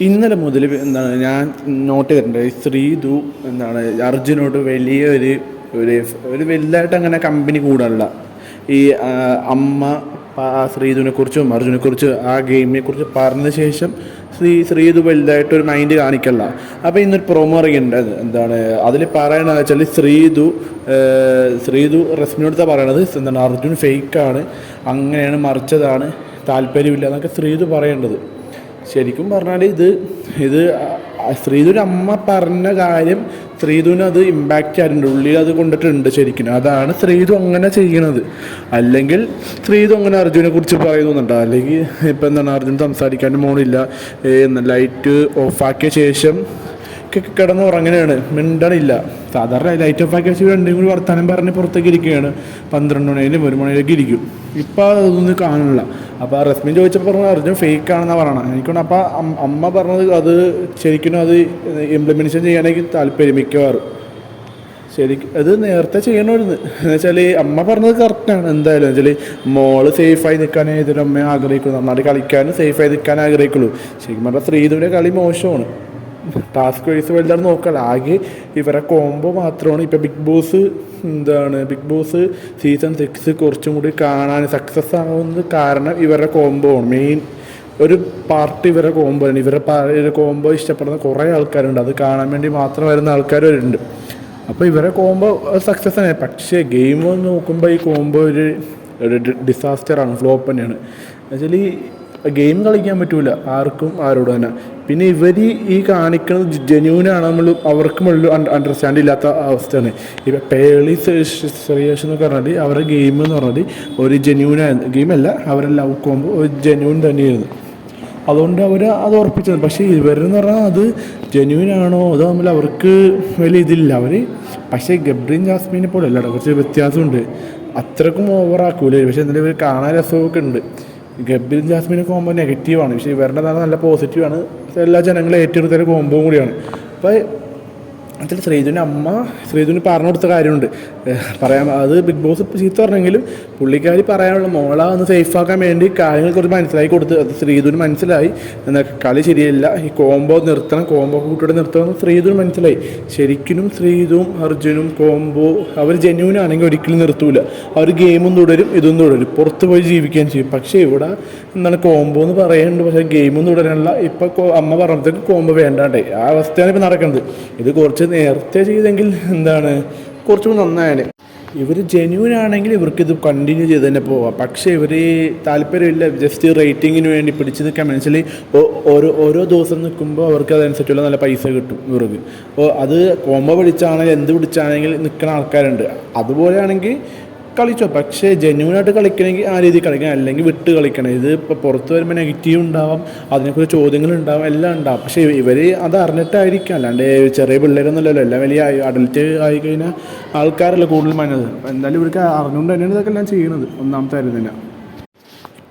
ഇന്നലെ മുതൽ എന്താണ് ഞാൻ നോട്ട് ചെയ്തിട്ടുണ്ട്. ശ്രീധു എന്താണ് അർജുനോട് വലിയൊരു ഒരു ഒരു വലുതായിട്ട് അങ്ങനെ കമ്പനി കൂടാനുള്ള. ഈ അമ്മ ശ്രീധുവിനെ കുറിച്ചും അർജുനെ കുറിച്ചും ആ ഗെയിമിനെ കുറിച്ച് പറഞ്ഞ ശേഷം ശ്രീ ശ്രീധു വലുതായിട്ട് ഒരു മൈൻഡ് കാണിക്കല്ല. അപ്പോൾ ഇന്നൊരു പ്രൊമോ ഇറങ്ങിയിട്ടുണ്ട്. എന്താണ് അതിൽ പറയണത് വെച്ചാൽ ശ്രീധു ശ്രീധു റസ്മിനോടുത്ത പറയണത്. എന്താണ് അർജുൻ ഫേക്കാണ് അങ്ങനെയാണ് മറിച്ചതാണ് താല്പര്യമില്ല എന്നൊക്കെ ശ്രീധു പറയേണ്ടത്. ശരിക്കും പറഞ്ഞാൽ ഇത് ഇത് ശ്രീധുവിന്റെ അമ്മ പറഞ്ഞ കാര്യം ശ്രീധുവിന് അത് ഇമ്പാക്റ്റ് ആയിട്ടുണ്ട് ഉള്ളിൽ അത് കൊണ്ടിട്ടുണ്ട് ശരിക്കും. അതാണ് ശ്രീധു അങ്ങനെ ചെയ്യണത്. അല്ലെങ്കിൽ ശ്രീധു അങ്ങനെ അർജുനെ കുറിച്ച് പറയുന്നുണ്ട്. അല്ലെങ്കിൽ ഇപ്പം എന്താണ് അർജുൻ സംസാരിക്കാൻ മോണില്ല ലൈറ്റ് ഓഫാക്കിയ ശേഷം കിടന്ന് ഉറങ്ങനെയാണ് മിണ്ടണില്ല. സാധാരണ ലൈറ്റ് ഓഫ് ആക്കിയ വെച്ച് രണ്ടും കൂടി വർത്തമാനം പറഞ്ഞ് പുറത്തേക്ക് ഇരിക്കുകയാണ്. പന്ത്രണ്ട് മണിയിലും ഒരു മണിയിലേക്ക് ഇരിക്കും. ഇപ്പം അതൊന്നും കാണില്ല അപ്പോൾ റസ്മിൻ ചോദിച്ചപ്പോൾ പറഞ്ഞു അർജുൻ ഫേക്ക് ആണെന്നാണ് പറയണം. എനിക്കൊണ്ട് അപ്പോൾ അമ്മ പറഞ്ഞത് അത് ശരിക്കും അത് ഇംപ്ലിമെന്റേഷൻ ചെയ്യാനായി താല്പര്യം മിക്കവാറും. ശരിക്കും അത് നേരത്തെ ചെയ്യണമായിരുന്നു. എന്ന് വെച്ചാൽ അമ്മ പറഞ്ഞത് കറക്റ്റാണ് എന്തായാലും വെച്ചാൽ മോൾ സേഫായി നിൽക്കാനേ ഏതൊരു അമ്മ ആഗ്രഹിക്കുള്ളൂ. നന്നായിട്ട് കളിക്കാനും സേഫായി നിൽക്കാൻ ആഗ്രഹിക്കുള്ളൂ. ശരിക്കും പറഞ്ഞാൽ ശ്രീധുവിന്റെ കളി മോശമാണ്. ടാസ്ക് വൈസ് വലുതാണ് നോക്കല്ല ആകെ ഇവരെ കോംബോ മാത്രമാണ്. ഇപ്പം ബിഗ് ബോസ് എന്താണ്? ബിഗ് ബോസ് സീസൺ സിക്സ് കുറച്ചും കൂടി കാണാൻ സക്സസ് ആവുന്നത് കാരണം ഇവരുടെ കോംബോ ആണ്. മെയിൻ ഒരു പാർട്ടി ഇവരെ കോംബോ ആണ്. ഇവരെ കോംബോ ഇഷ്ടപ്പെടുന്ന കുറേ ആൾക്കാരുണ്ട്. അത് കാണാൻ വേണ്ടി മാത്രം വരുന്ന ആൾക്കാർ വരുന്നുണ്ട് അപ്പോൾ ഇവരെ കോംബോ സക്സസ് ആണ്. പക്ഷേ ഗെയിം നോക്കുമ്പോൾ ഈ കോംബോ ഒരു ഡിസാസ്റ്റർ ആണ്. ഫ്ലോപ്പ് തന്നെയാണ്. എന്നുവെച്ചാൽ ഈ ഗെയിം കളിക്കാൻ പറ്റൂല. ആർക്കും ആരോടും തന്നെ. പിന്നെ ഇവർ ഈ കാണിക്കുന്നത് ജെന്യൂനാണ് നമ്മൾ അവർക്കും ഉള്ളു അണ്ടർസ്റ്റാൻഡ് ഇല്ലാത്ത അവസ്ഥയാണ്. ഇപ്പം പേളി സെറിയേഷൻ എന്നൊക്കെ പറഞ്ഞാൽ അവരുടെ ഗെയിം എന്ന് പറഞ്ഞാൽ ഒരു ജെന്യൂനായിരുന്നു ഗെയിമല്ല അവരുടെ ലവ് കോമ്പ് ഒരു ജെന്യൂൻ തന്നെയായിരുന്നു. അതുകൊണ്ട് അവർ അത് ഉറപ്പിച്ചത് പക്ഷേ ഇവരെന്ന് പറഞ്ഞാൽ അത് ജെന്യൂൻ ആണോ? അതോ തമ്മിൽ അവർക്ക് വലിയ ഇതില്ല. അവർ പക്ഷേ ഗബ്രീൻ ജാസ്മീനെ പോലെ അല്ല കുറച്ച് വ്യത്യാസമുണ്ട്. അത്രക്കും ഓവറാക്കൂലേ പക്ഷേ എന്നാലും ഇവർ കാണാൻ രസമൊക്കെ ഉണ്ട്. ഗബ്രീൻ ജാസ്മിനെ കോമ്പോ നെഗറ്റീവാണ് പക്ഷേ ഇവരുടെ നല്ല പോസിറ്റീവാണ് എല്ലാ ജനങ്ങളും ഏറ്റെടുത്തൊരു കോമ്പോ കൂടിയാണ്. അപ്പോൾ അതിൽ ശ്രീജുവിന്റെ അമ്മ ശ്രീജുവിന് പറഞ്ഞു കൊടുത്ത കാര്യമുണ്ട് പറയാം പറയാൻ അത് ബിഗ് ബോസ് ചീത്ത പറഞ്ഞെങ്കിലും പുള്ളിക്കാരി പറയാനുള്ള മോളെ ഒന്ന് സേഫാക്കാൻ വേണ്ടി കാര്യങ്ങൾ കുറച്ച് മനസ്സിലാക്കി കൊടുത്ത്. അത് ശ്രീധുവിന് മനസ്സിലായി. എന്നാൽ കളി ശരിയല്ല. ഈ കോംബോ നിർത്തണം. കോംബോ കൂട്ടിയുടെ നിർത്തണം ശ്രീധുവിന് മനസ്സിലായി. ശരിക്കും ശ്രീധുവും അർജുനും കോംബോ അവർ ജെന്യൂനാണെങ്കിൽ ഒരിക്കലും നിർത്തൂല. അവർ ഗെയിമും തുടരും ഇതും തുടരും. പുറത്ത് പോയി ജീവിക്കുകയും ചെയ്യും. പക്ഷേ ഇവിടെ എന്താണ് കോംബോ എന്ന് പറയുന്നുണ്ട്. പക്ഷേ ഗെയിമും തുടരാനുള്ള ഇപ്പം അമ്മ പറഞ്ഞപ്പോഴത്തേക്ക് കോംബോ വേണ്ടാണ്ടേ. ആ അവസ്ഥയാണ് ഇപ്പം നടക്കുന്നത്. ഇത് കുറച്ച് നേരത്തെ ചെയ്തെങ്കിൽ എന്താണ്? കുറച്ചുകൂടി നന്നായാണ് ഇവർ ജെന്യൂൻ ആണെങ്കിൽ ഇവർക്ക് ഇത് കണ്ടിന്യൂ ചെയ്ത് തന്നെ പോവാം. പക്ഷേ ഇവർ താല്പര്യമില്ല ജസ്റ്റ് റേറ്റിങ്ങിന് വേണ്ടി പിടിച്ച് നിൽക്കാൻ. മനസ്സിൽ ഓരോ ഓരോ ദിവസം നിൽക്കുമ്പോൾ അവർക്ക് അതനുസരിച്ചുള്ള നല്ല പൈസ കിട്ടും ഇവർക്ക്. അപ്പോൾ അത് കോമ്പോ പിടിച്ചാണെങ്കിൽ എന്ത് പിടിച്ചാണെങ്കിൽ നിൽക്കുന്ന ആൾക്കാരുണ്ട്. അതുപോലെയാണെങ്കിൽ കളിച്ചോ. പക്ഷേ ജെന്യൂനായിട്ട് കളിക്കണമെങ്കിൽ ആ രീതിയിൽ കളിക്കണം. അല്ലെങ്കിൽ വിട്ട് കളിക്കണം. ഇത് ഇപ്പോൾ പുറത്ത് വരുമ്പോൾ നെഗറ്റീവ് ഉണ്ടാവാം. അതിനെക്കുറിച്ച് ചോദ്യങ്ങൾ ഉണ്ടാവാം. എല്ലാം ഉണ്ടാവും. പക്ഷേ ഇവർ അത് അറിഞ്ഞിട്ടായിരിക്കാം. അല്ലാണ്ട് ചെറിയ പിള്ളേരൊന്നുമല്ലല്ലോ. എല്ലാം വലിയ അഡൽറ്റ് ആയി കഴിഞ്ഞാൽ ആൾക്കാരല്ല കൂടുതൽ മനത് എന്തായാലും ഇവർക്ക് അറിഞ്ഞുകൊണ്ട് തന്നെയാണ് ഇതൊക്കെ എല്ലാം ചെയ്യണത് ഒന്നാമത്തെ കാര്യം തന്നെ.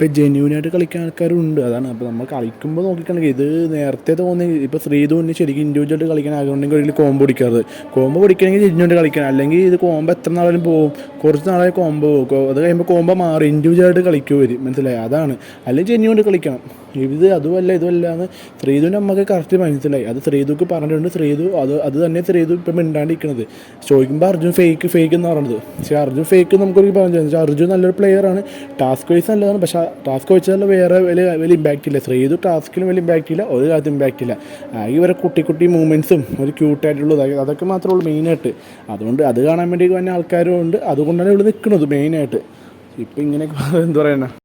ഇപ്പം ജെന്യൂനായിട്ട് കളിക്കാൻ ആൾക്കാരുണ്ട്. അതാണ് അപ്പോൾ നമ്മൾ കളിക്കുമ്പോൾ നോക്കിക്കണമെങ്കിൽ ഇത് നേരത്തെ തോന്നി ഇപ്പോൾ ശ്രീധുവിന് ശരിക്കും ഇൻഡിവിജ്വലായിട്ട് കളിക്കാൻ ആഗ്രഹമുണ്ടെങ്കിൽ ഒരിക്കലും കോമ്പോ പിടിക്കാറ്. കോമ്പോ പിടിക്കണമെങ്കിൽ ജെന്യൂനായിട്ട് കളിക്കണം. അല്ലെങ്കിൽ ഇത് കോമ്പോ എത്ര നാളും പോകും കുറച്ച് നാളായി കോമ്പോ പോകും അത് കഴിയുമ്പോൾ കോമ്പോ മാറി. ഇൻഡിവിജ്വലായിട്ട് കളിക്കുക വരും മനസ്സിലായി? അതാണ്. അല്ലെങ്കിൽ ജെന്യൂനായിട്ട് കളിക്കണം. ഇത് അതുമല്ല ഇതുമല്ല എന്ന് ശ്രീധുവിന്റെ അമ്മയ്ക്ക് കറക്റ്റ് മനസ്സിലായി. അത് ശ്രീധുക്ക് പറഞ്ഞിട്ടുണ്ട്. ശ്രീധു അത് അത് തന്നെ ശ്രീധു ഇപ്പം മിണ്ടാണ്ടിരിക്കുന്നത് ചോദിക്കുമ്പോൾ അർജുൻ ഫേക്ക് ഫേക്ക് എന്ന് പറയുന്നത് പക്ഷേ അർജുൻ ഫേക്ക് നമുക്കൊരു പറഞ്ഞു പക്ഷേ അർജുൻ നല്ലൊരു പ്ലെയറാണ് ടാസ്ക് വൈസ് നല്ലതാണ്. പക്ഷേ ടാസ്ക് വെച്ചാൽ വേറെ വലിയ വലിയ ഇമ്പാക്റ്റ് ഇല്ല. ശ്രീതു ടാസ്കിലും വലിയ ഇമ്പാക്റ്റ് ഇല്ല ഒരു കാര്യത്തിൽ ഇമ്പാക്റ്റ് ഇല്ല. ഈ വരെ കുട്ടി കുട്ടി മൂവ്മെന്റ്സും ഒരു ക്യൂട്ടായിട്ടുള്ളത് അതൊക്കെ മാത്രമേ ഉള്ളൂ മെയിനായിട്ട് അതുകൊണ്ട് അത് കാണാൻ വേണ്ടി വന്ന ആൾക്കാരും ഉണ്ട്. അതുകൊണ്ടാണ് ഇവിടെ നിൽക്കുന്നത് മെയിനായിട്ട് ഇപ്പം ഇങ്ങനെയൊക്കെ എന്താ പറയുക